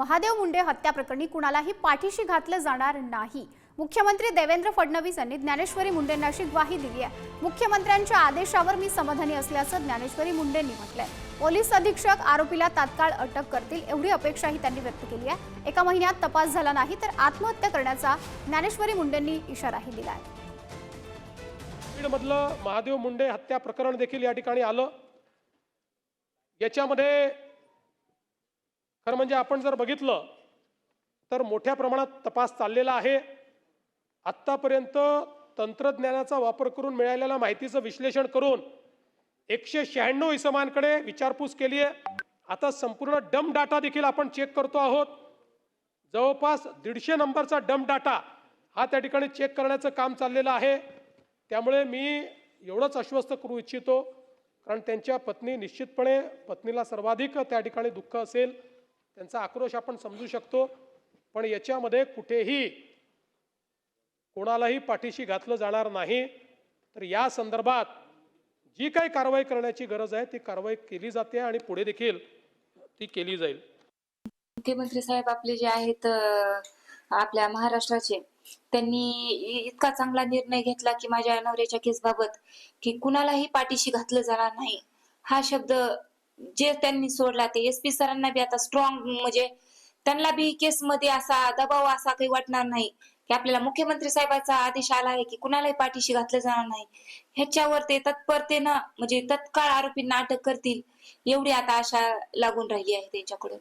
महादेव मुंडे हत्या प्रकरणी कुणालाही पाठीशी घातलं जाणार नाही. मुख्यमंत्री देवेंद्र फडणवीस यांनी ज्ञानेश्वरी मुंडेंना अशी ग्वाही दिली आहे. मुख्यमंत्र्यांच्या आदेशावर मी समाधानी असल्याचं ज्ञानेश्वरी मुंडेंनी म्हटलंय. पोलीस अधीक्षक आरोपीला तात्काळ अटक करतील एवढी अपेक्षाही त्यांनी व्यक्त केली आहे. एका महिन्यात तपास झाला नाही तर आत्महत्या करण्याचा ज्ञानेश्वरी मुंडेंनी इशाराही दिला आहे. बीडमधलं महादेव मुंडे हत्या प्रकरण देखील या ठिकाणी आलं. याच्यामध्ये खरं म्हणजे आपण जर बघितलं तर मोठ्या प्रमाणात तपास चाललेला आहे. आत्तापर्यंत तंत्रज्ञानाचा वापर करून मिळालेल्या माहितीचं विश्लेषण करून एकशे शहाण्णव इसमांकडे विचारपूस केली आहे. आता संपूर्ण डम डाटा देखील आपण चेक करतो आहोत. जवळपास दीडशे नंबरचा डम डाटा हा त्या ठिकाणी चेक करण्याचं काम चाललेलं आहे. त्यामुळे मी एवढंच आश्वस्त करू इच्छितो कारण त्यांच्या पत्नी निश्चितपणे पत्नीला सर्वाधिक त्या ठिकाणी दुःख असेल. त्यांचा आक्रोश आपण समजू शकतो पण याच्यामध्ये कुठेही कोणालाही पाठीशी घातलं जाणार नाही. तर या संदर्भात जी काही कारवाई करण्याची गरज आहे ती कारवाई केली जाते आणि पुढे देखील ती केली जाईल. मुख्यमंत्री साहेब आपले जे आहेत आपल्या महाराष्ट्राचे त्यांनी इतका चांगला निर्णय घेतला की माझ्या नवऱ्याच्या केस बाबत की कुणालाही पाठीशी घातलं जाणार नाही. हा शब्द जे त्यांनी सोडला ते एस पी सरांना बी आता स्ट्रॉंग म्हणजे त्यांना बी केस मध्ये असा दबाव असा काही वाटणार नाही. की आपल्याला मुख्यमंत्री साहेबाचा आदेश आला आहे की कुणालाही पाठीशी घातलं जाणार नाही. ह्याच्यावर ते तत्परतेनं म्हणजे तत्काळ आरोपींना अटक करतील एवढी आता आशा लागून राहिली आहे त्यांच्याकडून.